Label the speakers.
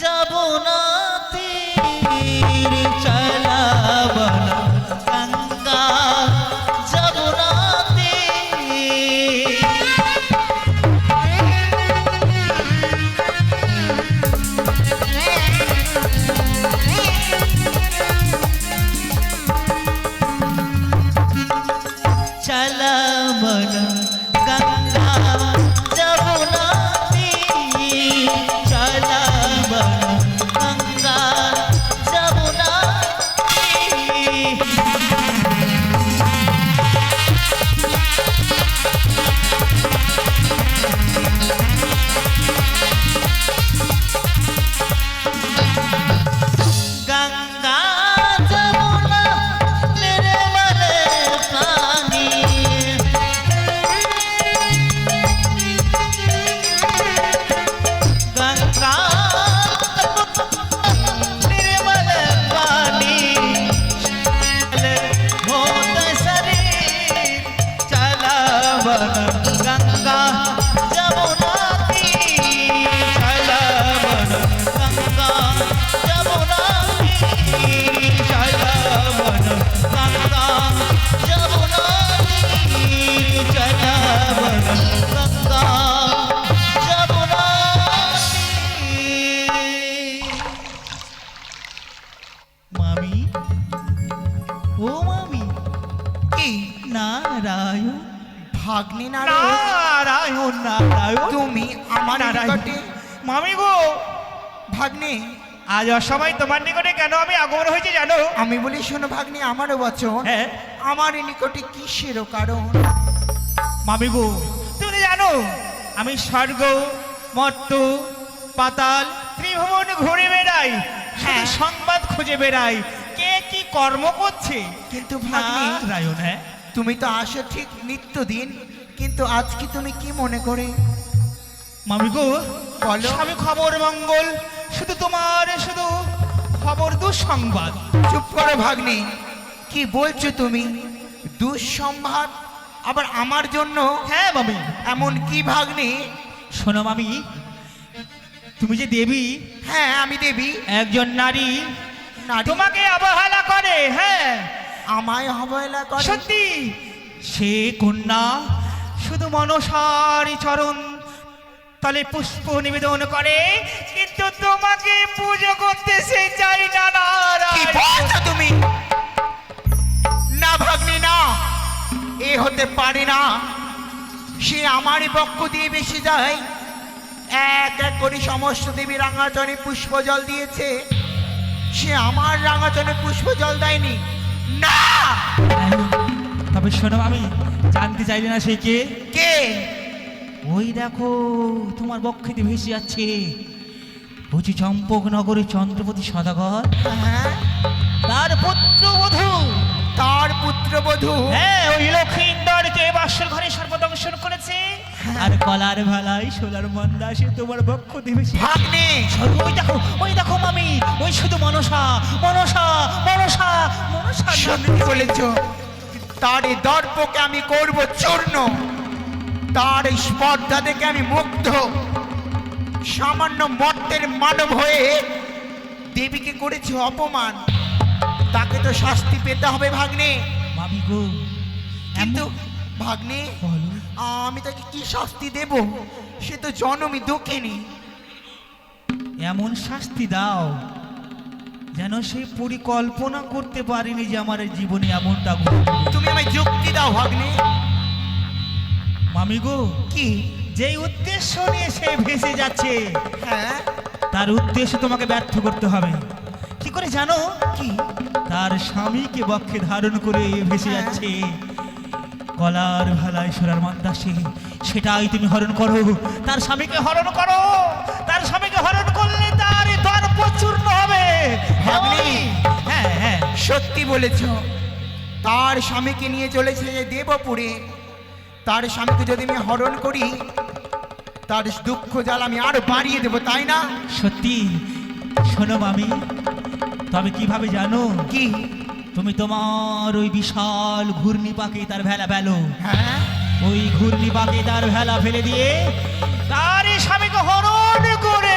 Speaker 1: যাব না। মামি ও মামি
Speaker 2: কি
Speaker 1: নারায়ণ।
Speaker 2: ভাগ্নি
Speaker 1: নারায়ণ নারায়ণ
Speaker 2: তুমি আমার নিকটে
Speaker 3: মামি গো
Speaker 2: ভাগ্নে
Speaker 3: আজ অসময় তোমার নিকটে কেন আমি আগমন হয়েছি জানো
Speaker 2: আমি বলি শোনো ভাগ্নি আমারও বচন।
Speaker 3: হ্যাঁ।
Speaker 2: আমার নিকটে কিসের কারণ?
Speaker 3: মামি গো তুমি জানো আমি স্বর্গ মর্ত পাতাল ত্রিভুবন ঘুরে বেড়াই
Speaker 2: হ্যাঁ।
Speaker 3: সংবাদ খুঁজে বেড়াই। কে কি কর্ম করছে?
Speaker 2: কিন্তু ভাগ্নি
Speaker 3: নারায়ণ হ্যাঁ?
Speaker 2: তুমি তো আসো ঠিক নিত্যদিন কিন্তু আজকে তুমি কি মনে করে?
Speaker 3: মামি গো
Speaker 2: বলো।
Speaker 3: আমি খবর মঙ্গল শুধু তোমার শুধু খবর দুঃসংবাদ।
Speaker 2: চুপ করো ভাগ্নি কি বলছো তুমি? দুঃসম্ভার আবার আমার জন্য?
Speaker 3: হ্যাঁ মামি।
Speaker 2: এমন কি ভাগ্নি?
Speaker 3: শোনো মামি তুমি যে দেবী
Speaker 2: হ্যাঁ আমি দেবী।
Speaker 3: একজন নারী তোমাকে অবহেলা করে হ্যাঁ।
Speaker 2: আমায় অবহেলা করে?
Speaker 3: সত্যি সে কন্যা শুধু মনসার চরণ তলে পুষ্প নিবেদন করে কিন্তু তোমাকে পুজো করতে সে চাই না।
Speaker 2: হতে পারে না। সে আমারই পক্ষ দিয়ে বেশি যায়। এক এক করে সমস্ত দেবী রাঙাচনে পুষ্প জল দিয়েছে। সে আমার রাঙাচনে পুষ্প জল দেয়নি। না!
Speaker 3: তবে শোনো আমি জানতে চাইলে না সে কে?
Speaker 2: কে?
Speaker 3: ওই দেখো তোমার বক্ষেতে ভেসে যাচ্ছে। বুঝি চম্পকনগরে চন্দ্রপতি সদাগর?
Speaker 2: হ্যাঁ।
Speaker 3: তার পুত্রবধূ!
Speaker 2: তার পুত্রবধূ।
Speaker 3: হ্যাঁ ওই লক্ষিন্দরকে বাসর ঘরে সর্বদংশন করেছে? আর কলার ভেলায় সোলার মন্দা সে তোমার বক্ষ দিবেছে
Speaker 2: ভাগ্নে!
Speaker 3: ওই দেখো ওই দেখো মামি ওই শুধু মনসা মনসা মনসা মনসা
Speaker 2: সত্যি বলেছ তার এই দর্পকে আমি করব চূর্ণ। তার এই স্পর্ধা দেখে আমি মুগ্ধ। সামান্য মর্তের মানব হয়ে দেবীকে করেছে অপমান। তাকে তো শাস্তি পেতে হবে ভাগ্নে।
Speaker 3: গো
Speaker 2: কিন্তু ভাগ্নে আমি তাকে কি শাস্তি দেব? সে তো জনমই দুঃখিনী।
Speaker 3: এমন শাস্তি দাও যেন সে পরিকল্পনা করতে পারেনি যে আমার জীবনে এমনটা
Speaker 2: তুমি আমায় যুক্তি দাও ভাগ্নে।
Speaker 3: মামি গো
Speaker 2: কি?
Speaker 3: যেই উদ্দেশ্য নিয়ে সে ভেসে যাচ্ছে
Speaker 2: হ্যাঁ।
Speaker 3: তার উদ্দেশ্য তোমাকে ব্যর্থ করতে হবে। কি করে জানো?
Speaker 2: কি?
Speaker 3: তার স্বামীকে বক্ষে ধারণ করে ভেসে
Speaker 2: হ্যাঁ।
Speaker 3: যাচ্ছে। কলার ভালায় সোনার মান্দাসে সেটাই তুমি হরণ করো। তার স্বামীকে হরণ করো। তার স্বামীকে হরণ করলে তার দর্প চূর্ণ হবে। হ্যাঁ হ্যাঁ।
Speaker 2: সত্যি বলেছ। তার স্বামীকে নিয়ে চলেছে যে দেবপুরে। তার স্বামীকে যদি আমি হরণ করি তার দুঃখ জাল আমি আরও বাড়িয়ে দেবো তাই না?
Speaker 3: সত্যি। শোনো মামি তবে কীভাবে জানো?
Speaker 2: কি?
Speaker 3: তুমি তোমার ওই বিশাল ঘূর্ণি পাকে তার ভেলা ফেলো।
Speaker 2: হ্যাঁ?
Speaker 3: ওই ঘূর্ণি পাকে তার ভেলা ফেলে দিয়ে তার এই স্বামীকে হরণ